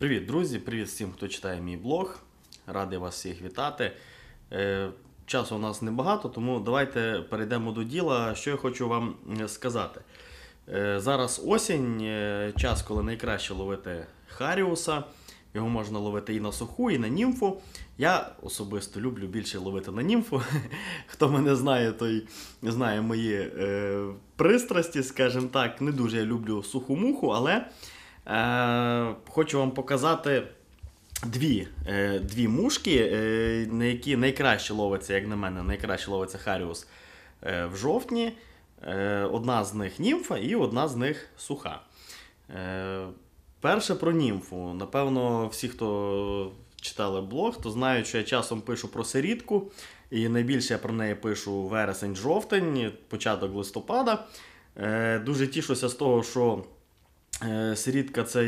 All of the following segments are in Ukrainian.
Привіт, друзі! Привіт всім, хто читає мій блог. Радий вас всіх вітати. Е, часу у нас небагато, тому давайте перейдемо до діла. Що я хочу вам е, сказати. Е, зараз осінь, час, коли найкраще ловити Харіуса. Його можна ловити і на суху, і на німфу. Я особисто люблю більше ловити на німфу. Хто мене знає, той знає мої пристрасті, скажімо так. Не дуже я люблю суху муху, але хочу вам показати дві, е, дві мушки, е, на які найкраще ловиться, як на мене, найкраще ловиться Харіус е, в жовтні. Е, одна з них німфа і одна з них суха. Е, перше про німфу. Напевно, всі, хто читали блог, то знають, що я часом пишу про сирітку. І найбільше я про неї пишу вересень-жовтень, початок листопада. Е, дуже тішуся з того, що Е, Сирітка це,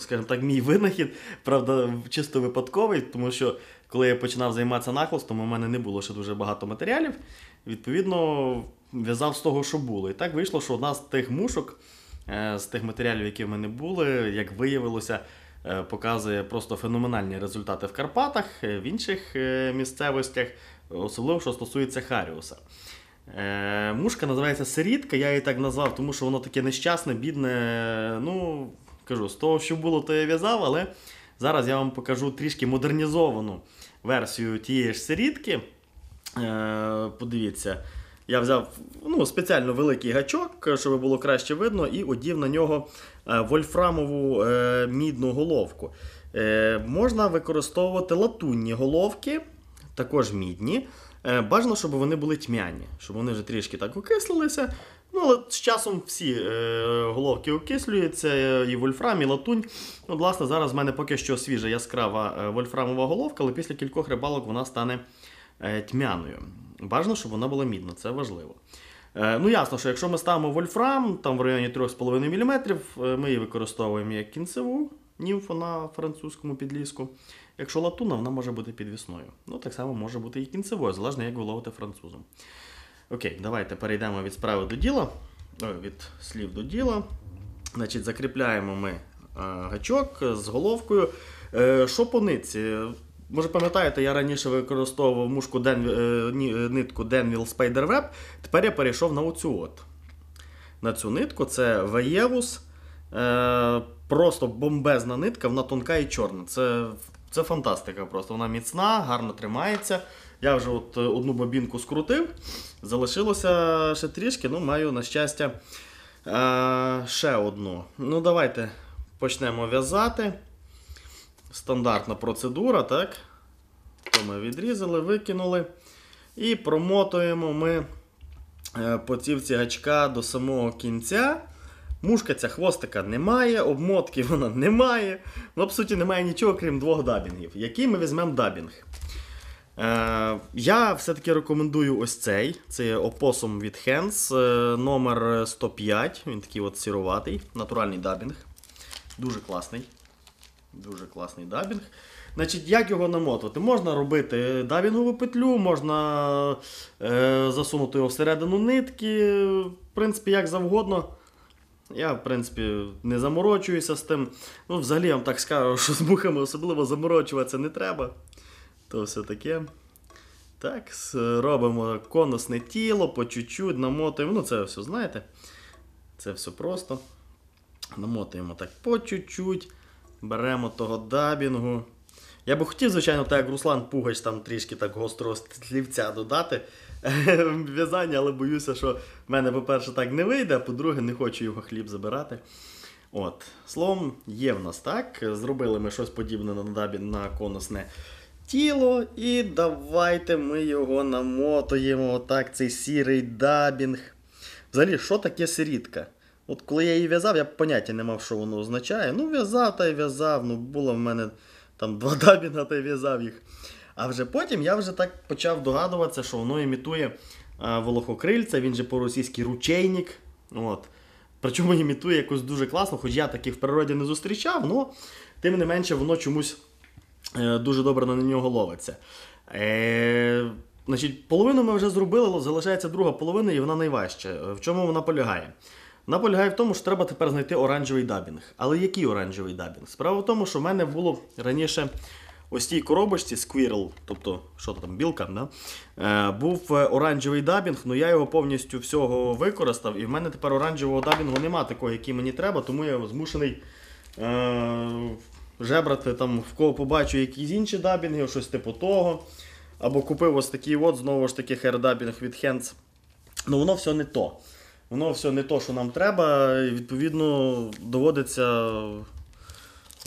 скажімо так, мій винахід, правда, чисто випадковий, тому що коли я починав займатися нахлостом, у мене не було ще дуже багато матеріалів. Відповідно, в'язав з того, що було. І так вийшло, що одна з тих мушок, е, з тих матеріалів, які в мене були, як виявилося, е, показує просто феноменальні результати в Карпатах, е, в інших е, місцевостях, особливо що стосується Харіуса. Е, мушка називається Сирітка, я її так назвав, тому що воно таке нещасне, бідне. Ну, кажу, з того, що було, то я в'язав, але зараз я вам покажу трішки модернізовану версію тієї ж сирітки. Е, подивіться, я взяв ну, спеціально великий гачок, щоб було краще видно, і одів на нього е, вольфрамову е, мідну головку. Е, можна використовувати латунні головки, також мідні. Е, Бажано, щоб вони були тьмяні, щоб вони вже трішки так окислилися. Ну, але з часом всі е, головки окислюються, е, і вольфрам, і латунь. От, власне, зараз в мене поки що свіжа яскрава вольфрамова головка, але після кількох рибалок вона стане тьмяною. Бажано, щоб вона була мідна, це важливо. Ну, ясно, що якщо ми ставимо вольфрам, там в районі 3,5 мм, ми її використовуємо як кінцеву німфу на французькому підліску. Якщо латуна, вона може бути підвісною. Ну, так само може бути і кінцевою, залежно як ви французом. Окей, давайте перейдемо від справи до діла. Від слів до діла. Значить, закріпляємо ми е, гачок з головкою. Е, що по нитці? Може, пам'ятаєте, я раніше використовував мушку Ден, е, е, нитку Denville Spiderweb, тепер я перейшов на оцю от. На цю нитку це Ваєвус. Е, просто бомбезна нитка, вона тонка і чорна. Це, це фантастика просто. Вона міцна, гарно тримається. Я вже от е, одну бобінку скрутив, залишилося ще трішки, ну маю, на щастя, е, ще одну. Ну, давайте почнемо в'язати. Стандартна процедура, так? То ми відрізали, викинули. І промотуємо ми е, по цівці гачка до самого кінця. Мушка ця хвостика немає, обмотки вона немає. Ну, по суті, немає нічого, крім двох дабінгів. Який ми візьмемо дабінг? Е, я все-таки рекомендую ось цей. Це є опосум від Hands, е, номер 105. Він такий от сіруватий, натуральний дабінг. Дуже класний. Дуже класний дабінг. Значить, як його намотувати? Можна робити дабінгову петлю, можна е, засунути його всередину нитки. В принципі, як завгодно. Я, в принципі, не заморочуюся з тим. Ну, взагалі, я вам так скажу, що з мухами особливо заморочуватися не треба. То все таке. Так, робимо конусне тіло, по чуть-чуть, намотуємо. Ну, це все знаєте. Це все просто. Намотуємо так по чуть-чуть. Беремо того дабінгу. Я би хотів, звичайно, так як Руслан Пугач там трішки так гострого слівця додати в'язання, але боюся, що в мене, по-перше, так не вийде, а по-друге, не хочу його хліб забирати. От. Словом, є в нас так. Зробили ми щось подібне на дабін на конусне тіло. І давайте ми його намотуємо. Отак, цей сірий дабінг. Взагалі, що таке сирітка? От коли я її в'язав, я поняття не мав, що воно означає. Ну, в'язав та й в'язав. Ну, було в мене там два дабінга та й в'язав їх. А вже потім я вже так почав догадуватися, що воно імітує а, волохокрильця, він же по-російськи ручейник. От. Причому імітує якось дуже класно, хоч я таких в природі не зустрічав, але тим не менше воно чомусь е, дуже добре на нього ловиться. Е, значить, половину ми вже зробили, залишається друга половина, і вона найважча. В чому вона полягає? Вона полягає в тому, що треба тепер знайти оранжевий дабінг. Але який оранжевий дабінг? Справа в тому, що в мене було раніше ось цій коробочці Squirrel, тобто, що там, білка, да? е, був е, оранжевий дабінг, але я його повністю всього використав, і в мене тепер оранжевого дабінгу нема такого, який мені треба, тому я змушений е, жебрати там, в кого побачу якісь інші дабінги, щось типу того. Або купив ось такий от, знову ж таки, хердабінг від Hands. Ну воно все не то. Воно все не то, що нам треба, і відповідно доводиться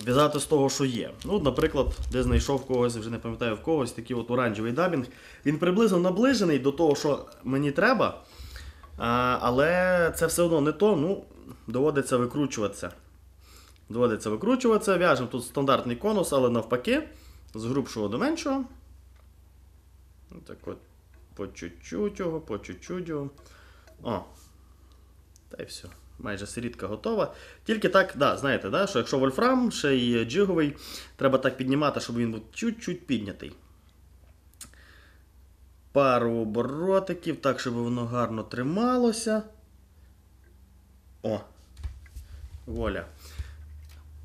в'язати з того, що є. Ну, наприклад, де знайшов когось, вже не пам'ятаю в когось, такий от оранжевий дабінг. Він приблизно наближений до того, що мені треба. Але це все одно не то, ну, доводиться викручуватися. Доводиться викручуватися. В'яжемо тут стандартний конус, але навпаки, з грубшого до меншого. Так от, по чуть-чуть його, по чуть-чуть його. О. Та й все. Майже сирітка готова. Тільки так, да, знаєте, да, що якщо вольфрам, ще й джиговий, треба так піднімати, щоб він був чуть-чуть піднятий. Пару оборотиків, так, щоб воно гарно трималося. О. Воля.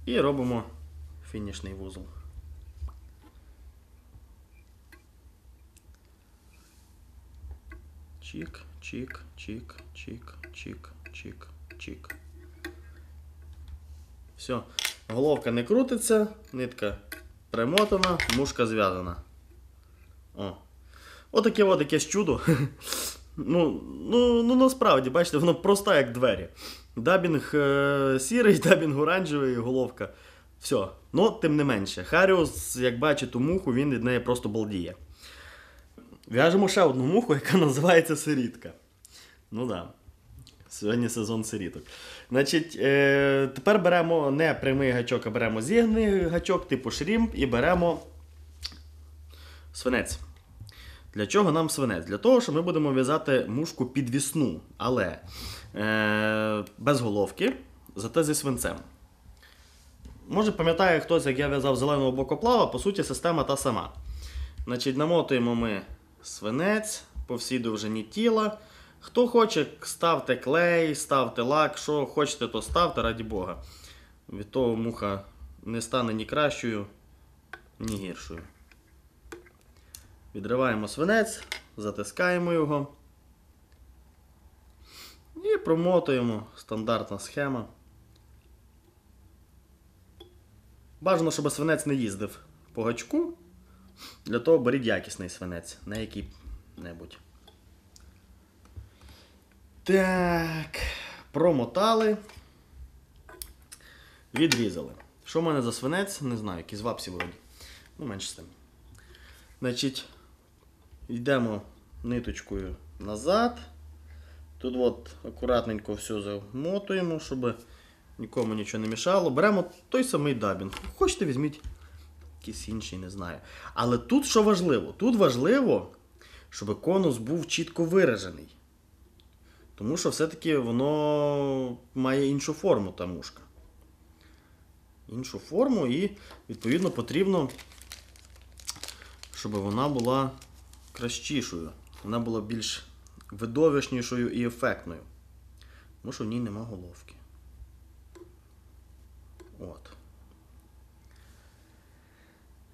І робимо фінішний вузол. Чик, чик, чик, чик, чик, чик, чик. Все. Головка не крутиться, нитка примотана, мушка зв'язана. О. Отаке от якесь чудо. Ну, ну, ну насправді, бачите, воно просто як двері. Дабінг е, сірий, дабінг оранжевий, головка. Все. Ну, тим не менше. Харіус, як бачите, ту муху, він від неї просто балдіє. В'яжемо ще одну муху, яка називається сирітка. Ну. Да. Сьогодні сезон сиріток. Значить, е, тепер беремо не прямий гачок, а беремо зігний гачок, типу шрімп, і беремо свинець. Для чого нам свинець? Для того, що ми будемо в'язати мушку підвісну, але е, без головки, зате зі свинцем. Може, пам'ятає хтось, як я в'язав зеленого бокоплава, по суті, система та сама. Значить, намотуємо ми свинець по всій довжині тіла. Хто хоче, ставте клей, ставте лак, що хочете, то ставте, раді Бога. Від того муха не стане ні кращою, ні гіршою. Відриваємо свинець, затискаємо його і промотуємо стандартна схема. Бажано, щоб свинець не їздив по гачку. Для того беріть якісний свинець, не який-небудь. Так, промотали. Відрізали. Що в мене за свинець? Не знаю, якісь вапсі вроді. Ну, менше з тим. Значить, йдемо ниточкою назад. Тут от акуратненько все замотуємо, щоб нікому нічого не мішало. Беремо той самий дабінг. Хочете, візьміть якийсь інший, не знаю. Але тут що важливо? Тут важливо, щоб конус був чітко виражений. Тому що все-таки воно має іншу форму та мушка. Іншу форму і, відповідно, потрібно, щоб вона була кращішою. Вона була більш видовищнішою і ефектною. Тому що в ній нема головки. От.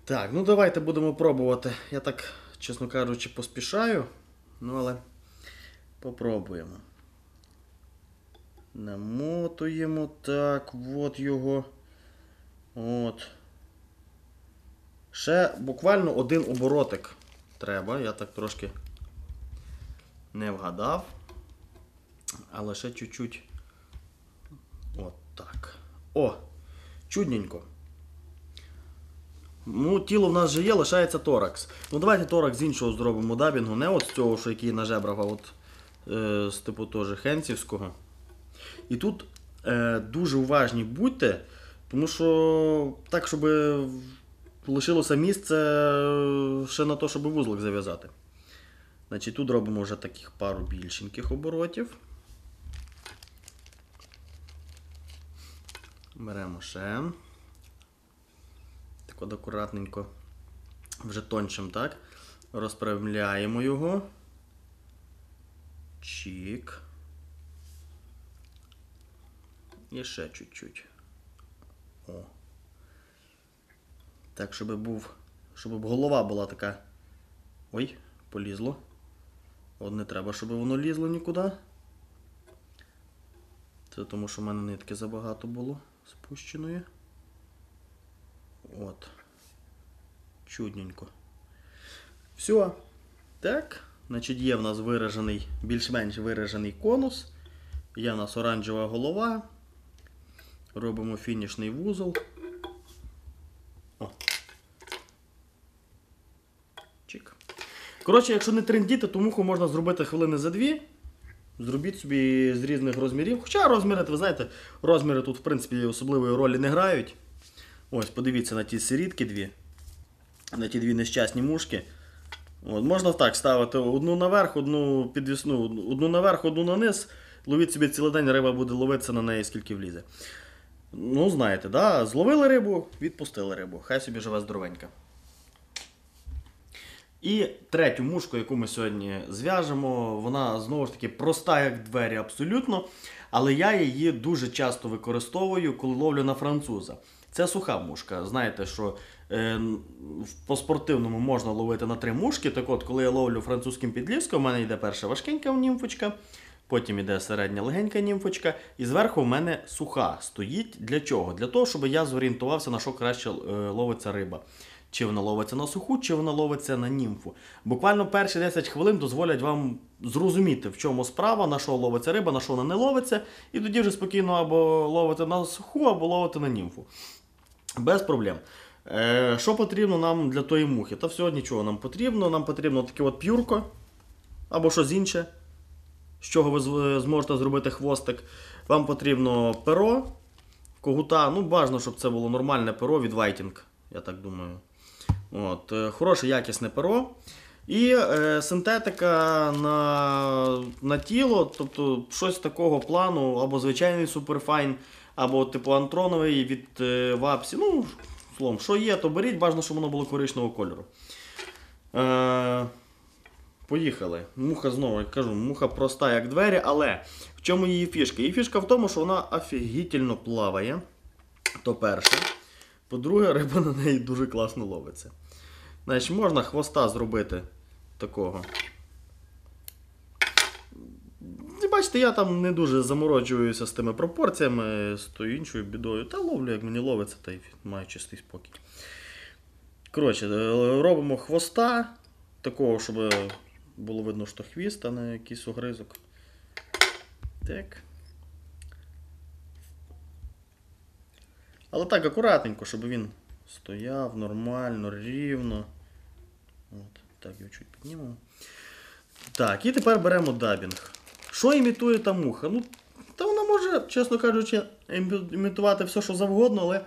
Так, ну давайте будемо пробувати. Я так, чесно кажучи, поспішаю. Ну, але попробуємо. Намотуємо так, от його. От. Ще буквально один оборотик треба. Я так трошки не вгадав. Але ще чуть-чуть. От так. О! Чудненько. Ну, тіло в нас вже є, лишається торакс. Ну давайте торакс з іншого зробимо дабінгу. Не от з цього, що який на жебрах, а от е, з типу теж хенцівського. І тут е, дуже уважні будьте, тому що так, щоб лишилося місце ще на те, щоб вузлик зав'язати. Значить, Тут робимо вже таких пару більшеньких оборотів. Беремо ще. Так от акуратненько, вже тончим, так? Розправляємо його. Чік. І ще чуть-чуть. О. Так, щоб був. Щоб голова була така. Ой, полізло. От не треба, щоб воно лізло нікуди. Це тому, що в мене нитки забагато було спущеної. От. Чудненько. Все. Так. Значить, є в нас виражений, більш-менш виражений конус. Є в нас оранжева голова. Робимо фінішний вузол. О. Чик. Коротше, якщо не трендіти, то муху можна зробити хвилини за дві. Зробіть собі з різних розмірів. Хоча розміри, ви знаєте, розміри тут, в принципі, особливої ролі не грають. Ось, подивіться на ті сирітки дві. На ті дві нещасні мушки. От, можна так ставити одну наверх, одну підвісну, одну наверх, одну на низ. Ловіть собі цілий день, риба буде ловитися на неї, скільки влізе. Ну, знаєте, да? зловили рибу, відпустили рибу. Хай собі живе здоровенька. І третю мушку, яку ми сьогодні зв'яжемо, вона знову ж таки проста, як двері, абсолютно. Але я її дуже часто використовую, коли ловлю на француза. Це суха мушка. Знаєте, що е, по спортивному можна ловити на три мушки. Так от, коли я ловлю французьким підліском, у мене йде перша важкенька німфочка, потім йде середня легенька німфочка, і зверху в мене суха стоїть. Для чого? Для того, щоб я зорієнтувався, на що краще е, ловиться риба. Чи вона ловиться на суху, чи вона ловиться на німфу. Буквально перші 10 хвилин дозволять вам зрозуміти, в чому справа, на що ловиться риба, на що вона не ловиться, і тоді вже спокійно або ловити на суху, або ловити на німфу. Без проблем. Е, що потрібно нам для тої мухи? Та всього нічого нам потрібно. Нам потрібно таке от п'юрко або щось інше, з чого ви зможете зробити хвостик. Вам потрібно перо, когута. Ну, бажано, щоб це було нормальне перо від Whiting, я так думаю. От, е, хороше якісне перо. І е, синтетика на, на тіло, тобто щось такого плану, або звичайний суперфайн, або типу антроновий від е, Вапсі. Ну, словом, що є, то беріть, бажано, щоб воно було коричневого кольору. Е, поїхали. Муха знову, як кажу, муха проста, як двері, але в чому її фішка? Її фішка в тому, що вона офігітельно плаває. То перше. По-друге, риба на неї дуже класно ловиться. Значить, можна хвоста зробити такого. І бачите, я там не дуже заморочуюся з тими пропорціями, з тою іншою бідою. Та ловлю, як мені ловиться, та й маю чистий спокій. Коротше, е, робимо хвоста, такого, щоб було видно, що хвіст, а не якийсь огризок. Так. Але так акуратненько, щоб він стояв нормально, рівно. От, так, його чуть піднімемо. Так, і тепер беремо дабінг. Що імітує та муха? Ну, та вона може, чесно кажучи, імітувати все, що завгодно, але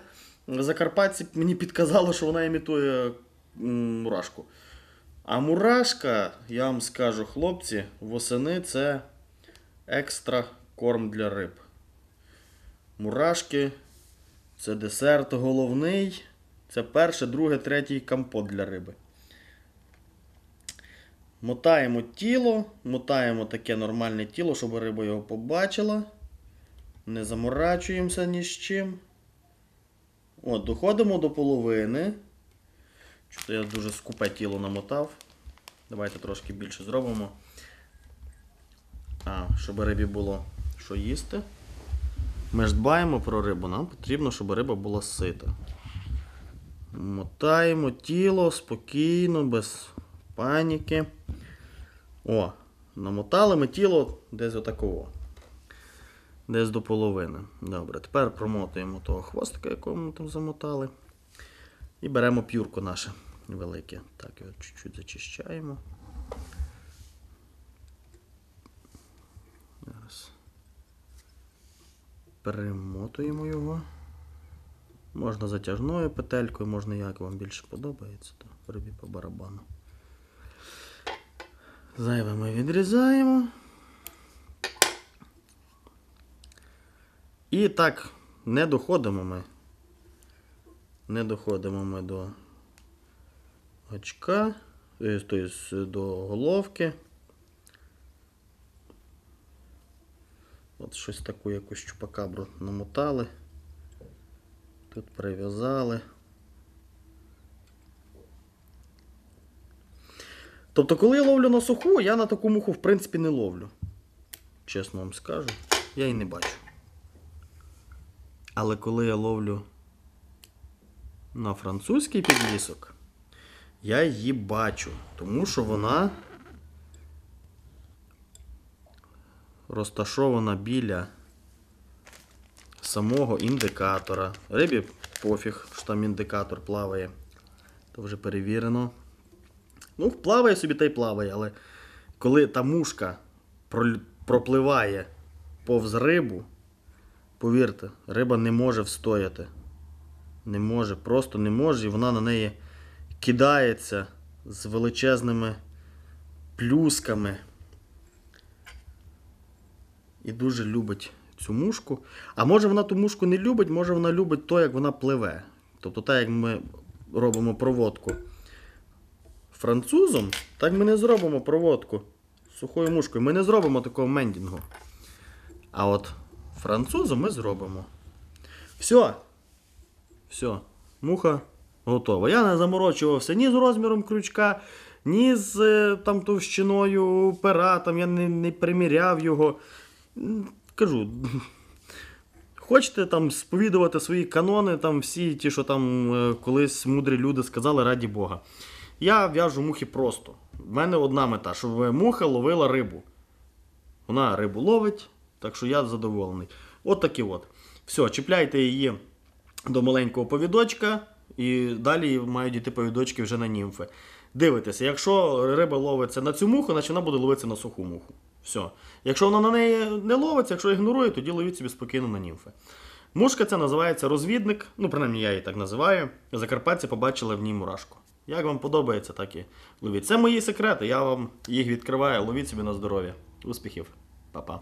закарпатці мені підказали, що вона імітує мурашку. А мурашка, я вам скажу, хлопці, восени це екстра корм для риб. Мурашки це десерт головний. Це перше, друге, третій компот для риби. Мотаємо тіло, мотаємо таке нормальне тіло, щоб риба його побачила. Не заморачуємося ні з чим. От, доходимо до половини. Чого я дуже скупе тіло намотав. Давайте трошки більше зробимо. А, щоб рибі було що їсти. Ми ж дбаємо про рибу, нам потрібно, щоб риба була сита. Мотаємо тіло спокійно, без паніки. О, намотали ми тіло десь отакого. Десь до половини. Добре, тепер промотуємо того хвостика, якого ми там замотали. І беремо п'юрко наше велике. Так, його чуть-чуть зачищаємо. Зараз. Перемотуємо його. Можна затяжною петелькою, можна як вам більше подобається, то рибі по барабану. Зайве ми відрізаємо. І так, не доходимо ми. Не доходимо ми до очка, е, тобто до головки. От щось таку якусь чупакабру намотали. Тут прив'язали. Тобто, коли я ловлю на суху, я на таку муху в принципі не ловлю. Чесно вам скажу, я її не бачу. Але коли я ловлю на французький підлісок, я її бачу, тому що вона розташована біля самого індикатора. Рибі пофіг, що там індикатор плаває. То вже перевірено. Ну, плаває собі та й плаває, але коли та мушка пропливає повз рибу, повірте, риба не може встояти. Не може, просто не може, і вона на неї кидається з величезними плюсками. І дуже любить цю мушку. А може вона ту мушку не любить, може вона любить то, як вона пливе. Тобто, так як ми робимо проводку французом, так ми не зробимо проводку сухою мушкою. Ми не зробимо такого мендінгу. А от французом ми зробимо. Все. Все. Муха готова. Я не заморочувався ні з розміром крючка, ні з е, там, товщиною пера, там, я не, не приміряв його. Кажу. Хочете там сповідувати свої канони, там всі ті, що там е, колись мудрі люди сказали, раді Бога. Я в'яжу мухи просто. В мене одна мета, щоб муха ловила рибу. Вона рибу ловить, так що я задоволений. От такі от. Все, чіпляйте її до маленького повідочка, і далі мають йти повідочки вже на німфи. Дивитеся, якщо риба ловиться на цю муху, значить вона буде ловитися на суху муху. Все. Якщо вона на неї не ловиться, якщо ігнорує, тоді ловіть собі спокійно на німфи. Мушка ця називається розвідник, ну принаймні я її так називаю. Закарпатці побачили в ній мурашку. Як вам подобається, так і ловіть. Це мої секрети, я вам їх відкриваю, ловіть собі на здоров'я. Успіхів, Па-па.